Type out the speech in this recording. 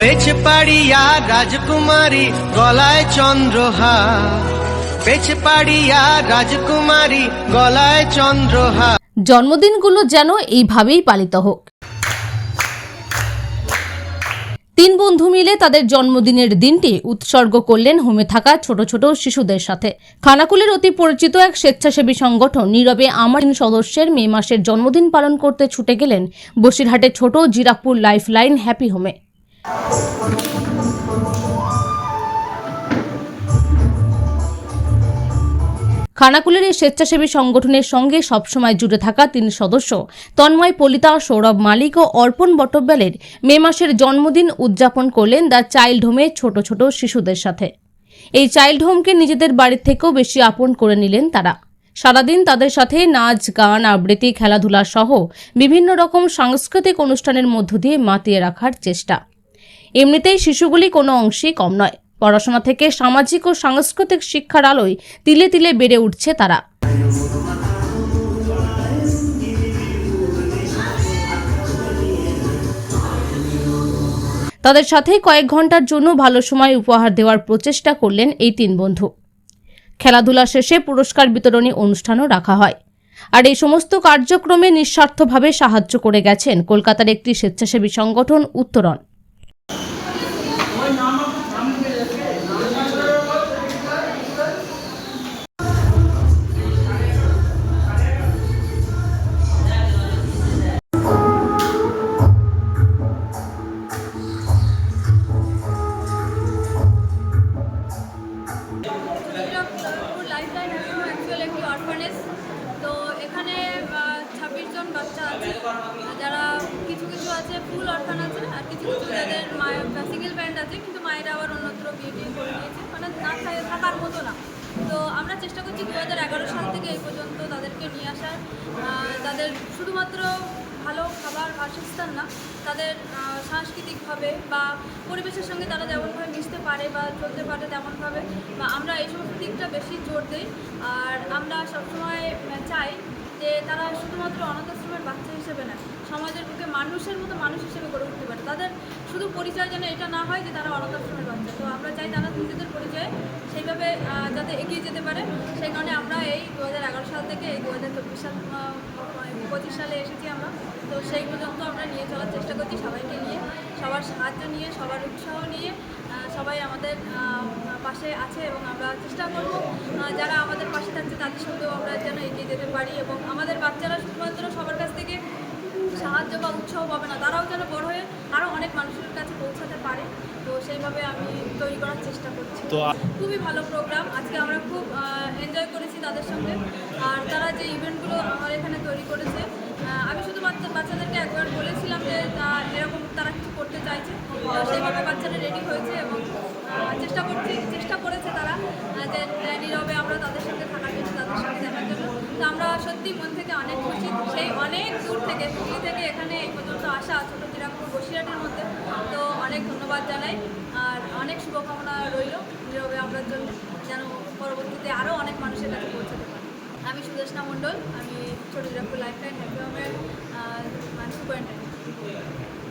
বেছে পাড়িয়া রাজকুমারী, গলায় চন্দ্রহার। বেছে পাড়িয়া রাজকুমারী, গলায় চন্দ্রহার। জন্মদিনগুলো যেন এইভাবেই পালিত হোক। তিন বন্ধু মিলে তাদের জন্মদিনের দিনটি উৎসর্গ করলেন হোমে থাকা ছোট ছোট শিশুদের সাথে। খানাকুলের অতি পরিচিত এক স্বেচ্ছাসেবী সংগঠন নীরবে আমার সদস্যের মে মাসের জন্মদিন পালন করতে ছুটে গেলেন বসিরহাটে ছোট জিরাকপুর লাইফ লাইন হ্যাপি হোমে। খানাকুলের এই স্বেচ্ছাসেবী সংগঠনের সঙ্গে সবসময় জুড়ে থাকা তিন সদস্য, তন্ময় পলিতা, সৌরভ মালিক ও অর্পণ বটব্যালের মে মাসের জন্মদিন উদযাপন করলেন দ্য চাইল্ড হোমে ছোট ছোট শিশুদের সাথে। এই চাইল্ড হোমকে নিজেদের বাড়ির থেকেও বেশি আপন করে নিলেন তারা। সারাদিন তাদের সাথে নাচ, গান, আবৃত্তি, খেলাধুলা সহ বিভিন্ন রকম সাংস্কৃতিক অনুষ্ঠানের মধ্য দিয়ে মাতিয়ে রাখার চেষ্টা। এমনিতেই শিশুগুলি কোনো অংশেই কম নয়। পড়াশোনা থেকে সামাজিক ও সাংস্কৃতিক শিক্ষার আলোয় তিলে তিলে বেড়ে উঠছে তারা। তাদের সাথে কয়েক ঘণ্টার জন্য ভালো সময় উপহার দেওয়ার প্রচেষ্টা করলেন এই তিন বন্ধু। খেলাধুলা শেষে পুরস্কার বিতরণী অনুষ্ঠানও রাখা হয়। আর এই সমস্ত কার্যক্রমে নিঃস্বার্থভাবে সাহায্য করে গেছেন কলকাতার একটি স্বেচ্ছাসেবী সংগঠন উত্তরণ। ফুল আছে আর কিছু কিছু যাদের মায়ের সিঙ্গেল প্যারেন্ট আছে, কিন্তু মায়েরা আবার অন্যত্র বিয়ে টিয়ে করে নিয়েছে। মানে না থাকার মতো না। তো আমরা চেষ্টা করছি দু হাজার এগারো সাল থেকে এই পর্যন্ত তাদেরকে নিয়ে আসার। তাদের শুধুমাত্র ভালো খাবার বাসস্থান না, তাদের সাংস্কৃতিকভাবে বা পরিবেশের সঙ্গে তারা যেমনভাবে মিশতে পারে বা চলতে পারে তেমনভাবে, বা আমরা এই সমস্ত দিকটা বেশি জোর দিই। আর আমরা সবসময় চাই যে তারা শুধুমাত্র অনাথ আশ্রমের বাচ্চা হিসেবে না, সমাজের বুকে মানুষের মতো মানুষ হিসেবে গড়ে উঠতে পারে তাদের শুধু পরিচয় যেন এটা না হয় যে তারা অনাথ আশ্রমের বাচ্চা তো আমরা চাই তারা নিজেদের পরিচয় সেইভাবে যাতে এগিয়ে যেতে পারে। সেই কারণে আমরা এই দু হাজার এগারো সাল থেকে এই দু হাজার চব্বিশ সাল পঁচিশ সালে এসেছি আমরা। তো সেই পর্যন্ত আমরা নিয়ে চলার চেষ্টা করছি সবাইকে নিয়ে, সবার সাহায্য নিয়ে, সবার উৎসাহ নিয়ে সবাই আমাদের পাশে আছে এবং আমরা চেষ্টা করব যারা আমাদের পাশে থাকছে তাদের সঙ্গেও আমরা যেন এগিয়ে যেতে পারি এবং আমাদের বাচ্চারা শুধুমাত্র সবার কাছ থেকে সাহায্য বা উৎসাহ পাবে না। তারাও যেন বড় হয়ে আরও অনেক মানুষের কাছে পৌঁছাতে পারে। তো সেইভাবে আমি তৈরি করার চেষ্টা করছি। খুবই ভালো প্রোগ্রাম আজকে আমরা খুব এনজয় করেছি তাদের সঙ্গে। আর তারা যে ইভেন্টগুলো আমার এখানে তৈরি করেছে আহ, আমি শুধু বাচ্চা বাচ্চাদেরকে একবার বলেছিলাম যে আহ, এরকম তারা কিছু করতে চাইছে তো সেইভাবে বাচ্চারা রেডি হয়েছে এবং আহ, চেষ্টা করছি চেষ্টা করেছে তারা আহ, যে আহ, নীরবে আমরা তাদের সঙ্গে থাকার জন্য তাদের সঙ্গে দেখার জন্য তো আমরা সত্যি মন থেকে অনেক খুশি সেই দূর থেকে, দিল্লি থেকে এখানে এই পর্যন্ত আসা ছোটো জিরাপুর বসিরহাটের মধ্যে। তো অনেক ধন্যবাদ জানাই, আর অনেক শুভকামনা রইল নীরবে আমরার জন্য, যেন পরবর্তীতে আরও অনেক মানুষের কাছে পৌঁছাতে পারি। আমি সুদেশনা মণ্ডল, আমি ছোটো জিরাপুর লাইফ লাইন হ্যাপি হোমের সুপারিনটেন্ডেন্ট।